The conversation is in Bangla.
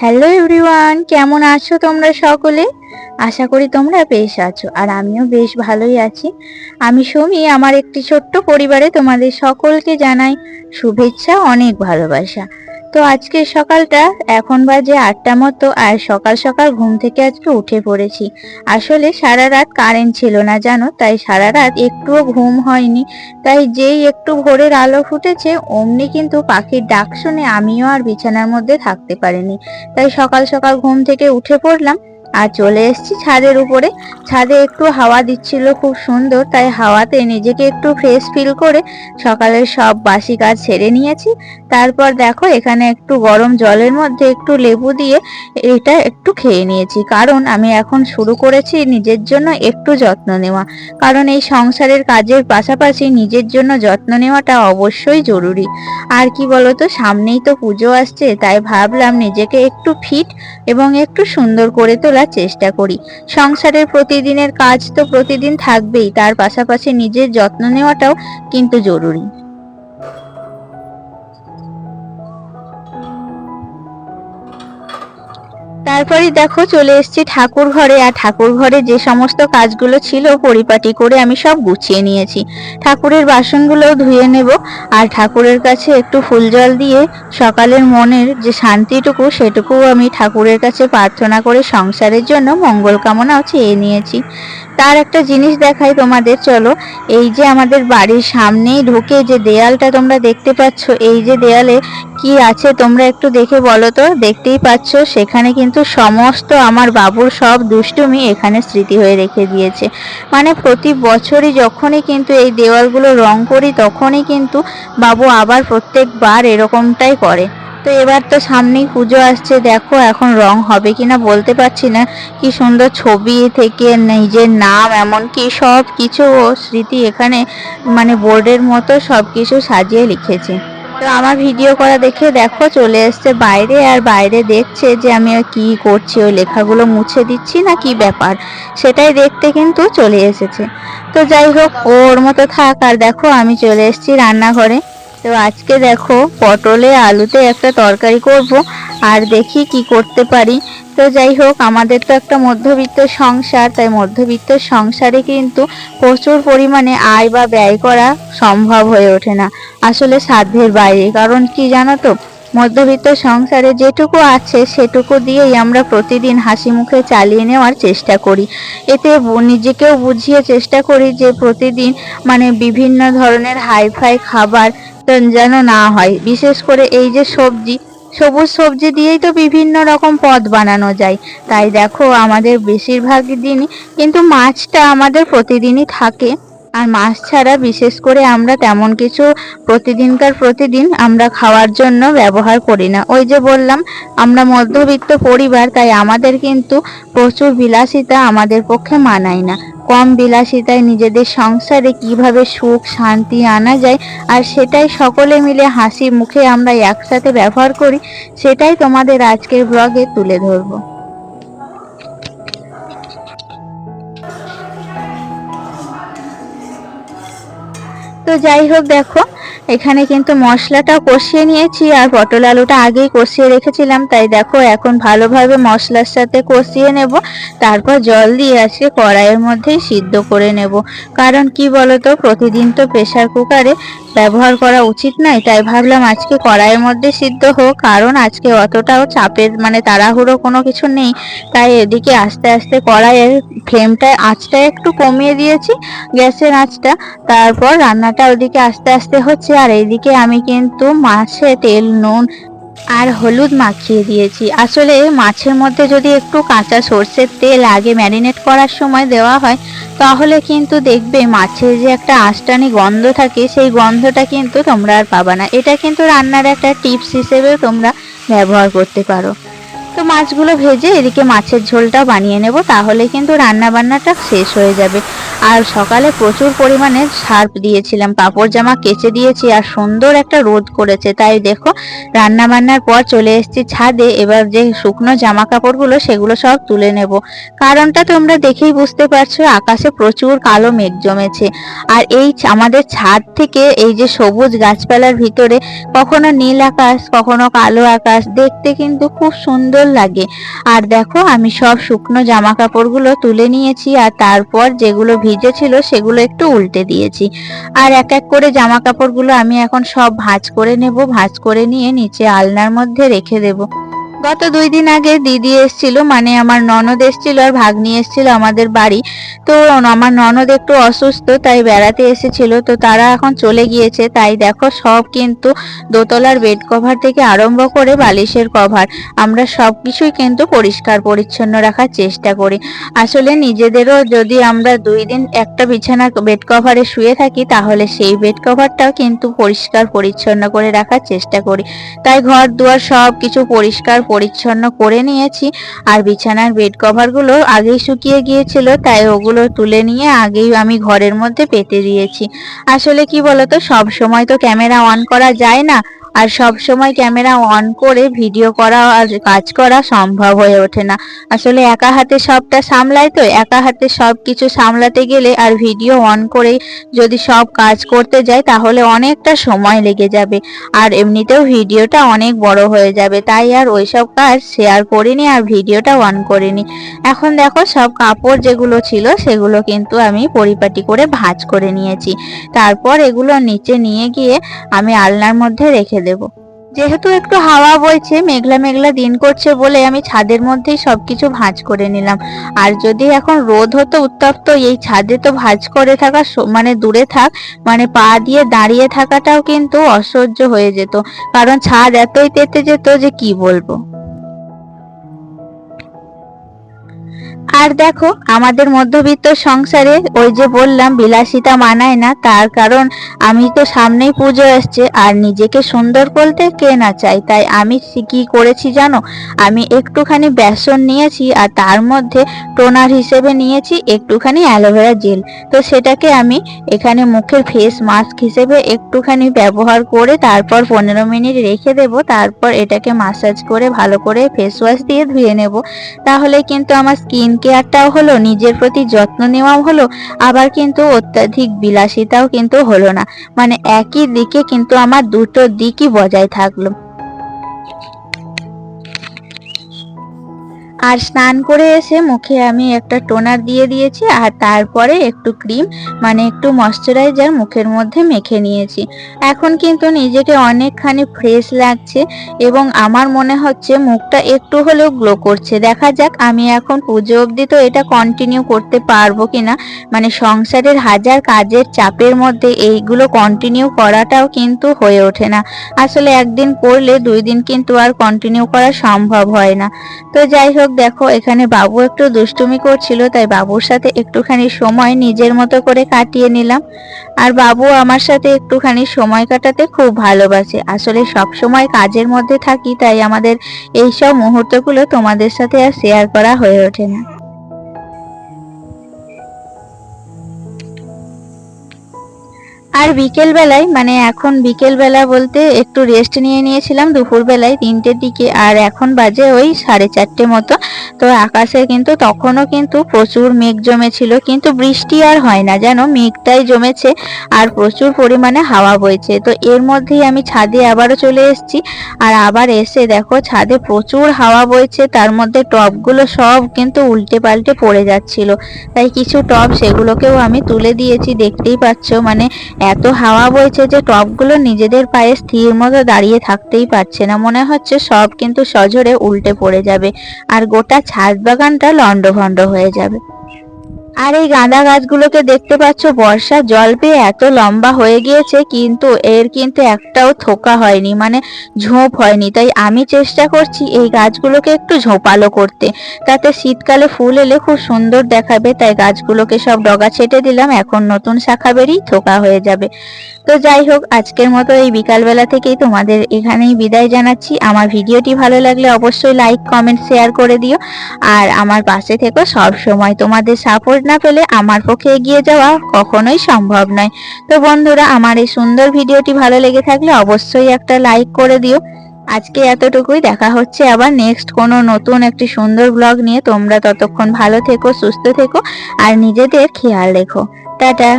হ্যালো এভরিওয়ান কেমন আছো তোমরা সকলে? আশা করি তোমরা বেশ আছো, আর আমিও বেশ ভালোই আছি। আমি সুমি, আমার একটি ছোট্ট পরিবারে তোমাদের সকলকে জানাই শুভেচ্ছা, অনেক ভালোবাসা। তো আজকে সকালটা এখন বাজে আটটা মতো আর সকাল সকাল ঘুম থেকে আজকে উঠে পড়েছি। আসলে সারা রাত কারেন্ট ছিল না, জানো? তাই সারা রাত একটুও ঘুম হয়নি। তাই যেই একটু ভোরের আলো ফুটেছে, অমনি কিন্তু পাখির ডাক শুনে আমিও আর বিছানার মধ্যে থাকতে পারিনি। তাই সকাল সকাল ঘুম থেকে উঠে পড়লাম। আর চলে এসেছি ছাদের উপরে। ছাদে একটু হাওয়া দিচ্ছিল, খুব সুন্দর। তাই হাওয়াতে নিজেকে একটু ফ্রেশ ফিল করে সকালের সব বাসি কাজ সেরে নিয়েছি। তারপর দেখো, এখানে একটু গরম জলের মধ্যে একটু লেবু দিয়ে এটা একটু খেয়ে নিয়েছি। কারণ আমি এখন শুরু করেছি নিজের জন্য একটু যত্ন নেওয়া। কারণ এই সংসারের কাজের পাশাপাশি নিজের জন্য যত্ন নেওয়াটা অবশ্যই জরুরি। আর কি বলতো, সামনেই তো পুজো আসছে, তাই ভাবলাম নিজেকে একটু ফিট এবং একটু সুন্দর করে তোলার চেষ্টা করি। সংসারের প্রতিদিনের কাজ তো প্রতিদিন থাকবেই, তার পাশাপাশি নিজের যত্ন নেওয়াটাও কিন্তু জরুরি। তারপরে দেখো চলে এসেছি ঠাকুর ঘরে আর ঠাকুর ঘরে যে সমস্ত কাজগুলো ছিল পরিপাটি করে আমি সব গুছিয়ে নিয়েছি। ঠাকুরের বাসনগুলোও ধুয়ে নেব, আর ঠাকুরের কাছে একটু ফুল জল দিয়ে সকালের মনের যে শান্তিটুকু সেটুকুও আমি ঠাকুরের কাছে প্রার্থনা করে সংসারের জন্য মঙ্গল কামনাও চেয়ে নিয়েছি। তার একটা জিনিস দেখাই তোমাদের, চলো। এই যে আমাদের বাড়ির সামনেই ঢুকে যে দেয়ালটা তোমরা দেখতে পাচ্ছ, এই যে দেয়ালে কি আছে তোমরা একটু দেখে বলো তো? দেখতেই পাচ্ছ, সেখানে কিন্তু সমস্ত আমার বাবুর সব দুষ্টুমি এখানে স্মৃতি হয়ে রেখে দিয়েছে। মানে প্রতি বছরই যখনই কিন্তু এই দেওয়ালগুলো রং করি, তখনই কিন্তু বাবু আবার প্রত্যেকবার এরকমটাই করে। তো এবার তো সামনেই পুজো আসছে, দেখো এখন রং হবে কিনা বলতে পারছি না। কি সুন্দর ছবি থেকে নিজের নাম, এমনকি সব কিছু ও স্মৃতি এখানে মানে বোর্ডের মতো সব কিছু সাজিয়ে লিখেছে। তো আমার ভিডিও করা দেখে দেখো, চলে এসছে বাইরে আর বাইরে দেখছে যে আমি কি করছি, ওই লেখাগুলো মুছে দিচ্ছি না কি ব্যাপার? সেটাই দেখতে কিন্তু চলে এসেছে। তো যাই হোক, ওর মতো থাক। আর দেখো, আমি চলে এসেছি রান্নাঘরে। তো আজকে দেখো পটলে আলুতে একটা তরকারি করব আর দেখি কি করতে পারি। তো যাই হোক, আমাদের তো একটা মধ্যবিত্ত সংসার, তাই মধ্যবিত্ত সংসারে কিন্তু প্রচুর পরিমাণে আয় বা ব্যয় করা সম্ভব হয়ে ওঠে না, আসলে সাধ্যের বাইরে। কারণ কি জানো তো, মধ্যবিত্ত সংসারে যেটুকু আছে সেটুকু দিয়েই আমরা প্রতিদিন হাসি মুখে চালিয়ে নেওয়ার চেষ্টা করি। এতে নিজেকেও বুঝিয়ে চেষ্টা করি যে প্রতিদিন মানে বিভিন্ন ধরনের হাইফাই খাবার যেন না হয়। বিশেষ করে এই যে সবজি, সবুজ সবজি দিয়েই তো বিভিন্ন রকম পদ বানানো যায়। তাই দেখো, আমাদের বেশিরভাগ দিনই কিন্তু মাছটা আমাদের প্রতিদিনই থাকে। আর মাছ ছাড়া বিশেষ করে আমরা তেমন কিছু প্রতিদিনকার প্রতিদিন আমরা খাওয়ার জন্য ব্যবহার করি না। ওই যে বললাম, আমরা মধ্যবিত্ত পরিবার, তাই আমাদের কিন্তু প্রচুর বিলাসিতা আমাদের পক্ষে মানায় না। কম বিলাসিতায় নিজেদের সংসারে কীভাবে সুখ, শান্তি আনা যায়, আর সেটাই সকলে মিলে হাসি মুখে আমরা একসাথে ব্যবহার করি, সেটাই তোমাদের আজকের ব্লগে তুলে ধরবো। তো যাই হোক দেখো এখানে কিন্তু মশলাটাও কষিয়ে নিয়েছি আর পটল আলুটা আগেই কষিয়ে রেখেছিলাম, তাই দেখো এখন ভালোভাবে মশলার সাথে কষিয়ে নেব, তারপর জল দিয়ে আজকে কড়াইয়ের মধ্যেই সিদ্ধ করে নেব। কারণ কি বলতো, প্রতিদিন তো প্রেসার কুকারে ব্যবহার করা উচিত নয়, তাই ভাবলাম আজকে কড়াইয়ের মধ্যে সিদ্ধ হোক, কারণ আজকে অতটাও চাপের মানে তাড়াহুড়ো কোনো কিছু নেই, তাই এদিকে আস্তে আস্তে কড়াইয়ের ফ্লেমটা আঁচটা একটু কমিয়ে দিয়েছি, গ্যাসের আঁচটা, তারপর রান্নাটা ওদিকে আস্তে আস্তে হচ্ছে আর এইদিকে আমি কিন্তু মাছে তেল, নুন আর হলুদ মাখিয়ে দিয়েছি। আসলে মাছের মধ্যে যদি একটু কাঁচা সর্ষের তেল আগে ম্যারিনেট করার সময় দেওয়া হয়, তাহলে কিন্তু দেখবে মাছের যে একটা আষ্টানি গন্ধ থাকে, সেই গন্ধটা কিন্তু তোমরা আর পাবা না। এটা কিন্তু রান্নার একটা টিপস হিসেবে তোমরা ব্যবহার করতে পারো। তো মাছগুলো ভেজে এদিকে মাছের ঝোলটা বানিয়ে নেব, তাহলে কিন্তু রান্না বান্নাটা শেষ হয়ে যাবে। আর সকালে প্রচুর পরিমাণে সার্ফ দিয়েছিলাম, কাপড় জামা কেচে দিয়েছি আর সুন্দর একটা রোদ করেছে। তাই দেখো রান্না বান্নার পর চলে এসেছি ছাদে, এবার যে শুকনো জামা কাপড়গুলো সেগুলো সব তুলে নেব। কারণটা তোমরা দেখেই বুঝতে পারছ, আকাশে প্রচুর কালো মেঘ জমেছে। আর এই আমাদের ছাদ থেকে এই যে সবুজ গাছপালার ভিতরে কখনো নীল আকাশ, কখনো কালো আকাশ, দেখতে কিন্তু খুব সুন্দর লাগে। আর দেখো, আমি সব শুকনো জামা কাপড়গুলো তুলে নিয়েছি আর তারপর যেগুলো ভিজে ছিল সেগুলো একটু উল্টে দিয়েছি। আর এক এক করে জামা কাপড়গুলো আমি এখন সব ভাঁজ করে নেব, ভাঁজ করে নিয়ে নিচে আলনার মধ্যে রেখে দেব। গত দুই দিন আগে দিদি এসেছিল মানে আমার ননদ এসেছিল আর ভাগ্নি এসেছিল আমাদের বাড়ি। তো আমার ননদ একটু অসুস্থ, তাই বেড়াতে এসেছিল। তো তারা এখন চলে গিয়েছে, তাই দেখো সব কিন্তু দোতলার বেড কভার থেকে আরম্ভ করে বালিশের কভার আমরা সব কিছুই কিন্তু পরিষ্কার, পরিচ্ছন্ন রাখার চেষ্টা করি। আসলে নিজেদেরও যদি আমরা দুই দিন একটা বিছানা বেড কভারে শুয়ে থাকি, তাহলে সেই বেড কভারটাও কিন্তু পরিষ্কার, পরিচ্ছন্ন করে রাখার চেষ্টা করি। তাই ঘর দুয়ার সব কিছু পরিষ্কার পরিচ্ছন্ন করে নিয়েছি। আর বিছানার বেড কভারগুলো আগেই শুকিয়ে গিয়েছিল, তাই ওগুলো তুলে নিয়ে আগেই আমি ঘরের মধ্যে পেতে দিয়েছি। আসলে কি বলতো, সব সময় তো ক্যামেরা অন করা যায় না। আর সব সময় ক্যামেরা অন করে ভিডিও করা আর কাজ করা সম্ভব হয়ে ওঠে না। আসলে একা হাতে সবটা সামলাই তো, একা হাতে সব কিছু সামলাতে গেলে আর ভিডিও অন করে যদি সব কাজ করতে যাই তাহলে অনেকটা সময় লেগে যাবে। আর এমনিতেও ভিডিওটা অনেক বড় হয়ে যাবে, তাই আর ওইসব কাজ শেয়ার করিনি আর ভিডিওটা অন করিনি। এখন দেখো সব কাপড় যেগুলো ছিল সেগুলো কিন্তু আমি পরিপাটি করে ভাঁজ করে নিয়েছি। তারপর এগুলো নিচে নিয়ে গিয়ে আমি আলনার মধ্যে রেখে দেব। যেহেতু একটু হাওয়া বইছে, মেঘলা মেঘলা দিন করছে বলে আমি ছাদের মধ্যেই সবকিছু ভাঁজ করে নিলাম। আর যদি এখন রোদ হতো উত্তপ্ত, এই ছাদে তো ভাঁজ করে থাকা মানে দূরে থাক মানে পা দিয়ে দাঁড়িয়ে থাকাটাও কিন্তু অসহ্য হয়ে যেত। কারণ ছাদ এতই তেতে যেত যে কি বলব? আর দেখো, আমাদের মধ্যবিত্ত সংসারে ওই যে বললাম, বিলাসিতা মানায় না, তার কারণ আমি তো সামনেই পুজো আসছে আর নিজেকে সুন্দর বলতে কে না চাই তাই আমি কি করেছি জানো? আমি একটুখানি বেসন নিয়েছি, আর তার মধ্যে টোনার হিসেবে নিয়েছি একটুখানি অ্যালোভেরা জেল। তো সেটাকে আমি এখানে মুখের ফেস মাস্ক হিসেবে একটুখানি ব্যবহার করে তারপর পনেরো মিনিট রেখে দেব, তারপর এটাকে মাসাজ করে ভালো করে ফেস ওয়াশ দিয়ে ধুয়ে নেব। তাহলে কিন্তু আমার স্কিন কেয়ারটাও হলো, নিজের প্রতি যত্ন নেওয়াও হলো, আবার কিন্তু অত্যাধিক বিলাসিতাও কিন্তু হলো না। মানে একই দিকে কিন্তু আমার দুটো দিকই বজায় থাকল। আর স্নান করে এসে মুখে আমি একটা টোনার দিয়ে দিয়েছি আর তারপরে একটু ক্রিম মানে একটু ময়শ্চারাইজার মুখের মধ্যে মেখে নিয়েছি। এখন কিন্তু নিজেকে অনেকখানি ফ্রেশ লাগছে এবং আমার মনে হচ্ছে মুখটা একটু হলেও গ্লো করছে। দেখা যাক আমি এখন পুজো অবধি তো এটা কন্টিনিউ করতে পারব কিনা। মানে সংসারের হাজার কাজের চাপের মধ্যে এইগুলো কন্টিনিউ করাটাও কিন্তু হয়ে ওঠে না। আসলে একদিন করলে দুই দিন কিন্তু আর কন্টিনিউ করা সম্ভব হয় না। তো যাই হোক দেখো, এখানে বাবু একটু দুষ্টুমি করছিল, তাই বাবুর সাথে একটুখানি সময় নিজের মতো করে কাটিয়ে নিলাম। আর বাবু আমার সাথে একটুখানি সময় কাটাতে খুব ভালোবাসে। আসলে সব সময় কাজের মধ্যে থাকি, তাই আমাদের এইসব মুহূর্তগুলো তোমাদের সাথে আর শেয়ার করা হয়ে ওঠে না। আর বিকেল বেলায় মানে এখন বিকেল বেলা বলতে একটু রেস্ট নিয়ে নিয়েছিলাম দুপুর বেলায় তিনটের দিকে, আর এখন বাজে ওই সাড়ে চারটে মতো। তো আকাশে কিন্তু তখনও কিন্তু প্রচুর মেঘ জমেছিল, কিন্তু বৃষ্টি আর হয় না যেন মেঘটাই জমেছে আর প্রচুর পরিমাণে হাওয়া বইছে। তো এর মধ্যেই আমি ছাদে আবারও চলে এসেছি, আর আবার এসে দেখো ছাদে প্রচুর হাওয়া বইছে, তার মধ্যে টবগুলো সব কিন্তু উল্টে পাল্টে পড়ে যাচ্ছিল। তাই কিছু টব সেগুলোকেও আমি তুলে দিয়েছি, দেখতেই পাচ্ছ মানে এত হাওয়া বইছে যে টপগুলো নিজেদের পায়ে স্থির মতো দাঁড়িয়ে থাকতেই পারছে না। মনে হচ্ছে সব কিন্তু সজোরে উল্টে পড়ে যাবে, আর গোটা ছাদ বাগানটা লন্ডভন্ড হয়ে যাবে। আর এই গাঁদা গাছগুলোকে দেখতে পাচ্ছ বর্ষা জল পেয়ে এত লম্বা হয়ে গিয়েছে, কিন্তু এর কিন্তু একটাও থোকা হয়নি মানে ঝোঁপ হয়নি। তাই আমি চেষ্টা করছি এই গাছগুলোকে একটু ঝোপালো করতে। তাতে শীতকালে ফুল এলে খুব সুন্দর দেখাবে, তাই গাছগুলোকে সব ডগা ছেটে দিলাম, এখন নতুন শাখা বেরিয়ে থোকা হয়ে যাবে। তো যাই হোক, আজকের মতো এই বিকালবেলা থেকেই তোমাদের এখানেই বিদায় জানাচ্ছি। আমার ভিডিওটি ভালো লাগলে অবশ্যই লাইক, কমেন্ট, শেয়ার করে দিও। আর আমার পাশে থেকো সব সময় তোমাদের সাপোর্ট না পেলে আমার পক্ষে এগিয়ে যাওয়া কখনোই সম্ভব নয়। তো বন্ধুরা, আমার এই সুন্দর ভিডিওটি ভালো লেগে থাকলে অবশ্যই একটা লাইক করে দিও। আজকে এতটুকুই, দেখা হচ্ছে আবার নেক্সট কোনো নতুন একটি সুন্দর ব্লগ নিয়ে। তোমরা ততক্ষণ ভালো থেকো, সুস্থ থেকো, আর নিজেদের খেয়াল রেখো। টাটা!